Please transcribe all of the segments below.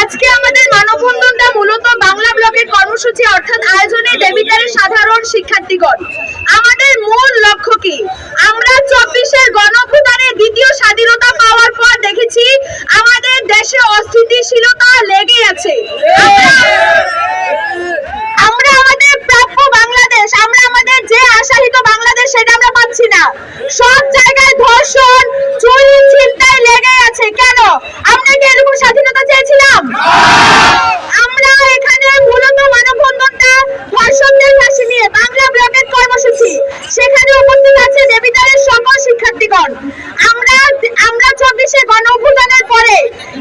আজকে আমাদের মানববন্ধনটা মূলত বাংলা ব্লকের কর্মসূচি, অর্থাৎ আয়োজনে দেবিদ্বারের সাধারণ শিক্ষার্থীগণ। আমাদের মূল লক্ষ্য কি? আমরা চব্বিশের গণভুদানের দ্বিতীয় স্বাধীনতা পাওয়ার পর দেখেছি, আমাদের দেশে অস্থিতিশীলতা লেগে আছে। আমরা আমাদের প্রাপ্য বাংলাদেশ, আমরা আমাদের যে আশাহিত বাংলাদেশ, সেটা আমরা পাচ্ছি না। সব জায়গায় ধর্ষণ চুরি ছিনতাই লেগে আছে কেন আমরা কি এরকম স্বাধীনতা চেয়েছিলাম আমরা এখানে মূলত মানববন্ধনটা ধর্ষকদের ফাঁসি নিয়ে বাংলা ব্লকের কর্মসূচি সেখানে উপস্থিত আছে দেবিদ্বারের সকল শিক্ষার্থীগণ আমরা আমরা চব্বিশে গণ অভ্যুত্থানের পরে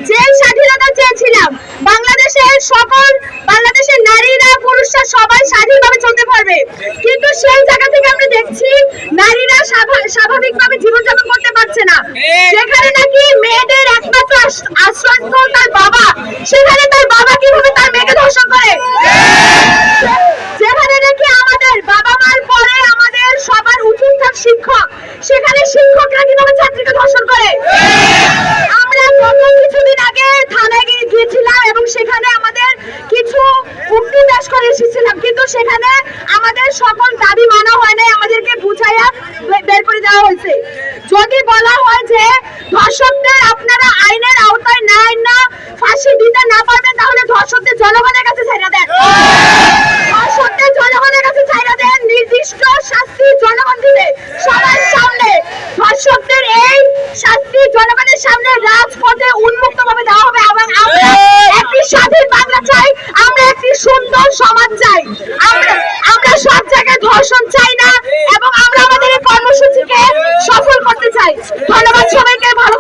যে স্বাধীনতা চেয়েছিলাম বাংলাদেশের সকল বাংলাদেশের নারীরা পুরুষরা সবাই স্বাধীনভাবে চলতে পারবে। কিন্তু সেই জায়গা থেকে আমরা দেখছি নারীরা স্বাভা- স্বাভাবিকভাবে জীবনযাপন করতে পারছে না। যেখানে নাকি মেয়েদের একমাত্র আশ- আশ্রয়স্থল তার বাবা। সেখানে তার বাবা কীভাবে তার মেয়েকে ধর্ষণ করে যেখানে নাকি আমাদের বাবা মার পরে আমাদের সবার উচিত থাক শিক্ষক। সেখানে শিক্ষকরা কীভাবে ছাত্রীকে ধর্ষণ করে। আমরা গত কিছুদিন আগে থানায় গিয়ে গিয়েছিলাম এবং সেখানে আমাদের কিছু উক্তি পেশ করে এসেছিলাম। কিন্তু সেখানে আমাদের সকল দাবি মানা হয় নাই, আমাদেরকে বুঝাইয়া বের করে দেওয়া হয়েছে। যদি বলা হয় যে ধর্ষকদের আপনারা আইনের আওতায় নেয় না ফাঁসি দিতে না পারবেন সামনে রাজপথে উন্মুক্ত ভাবে দেওয়া হবে এবং আমরা একটি স্বাধীন বাংলা চাই আমরা একটি সুন্দর সমাজ চাই। আমরা আমরা সব জায়গায় ধর্ষণ চাই।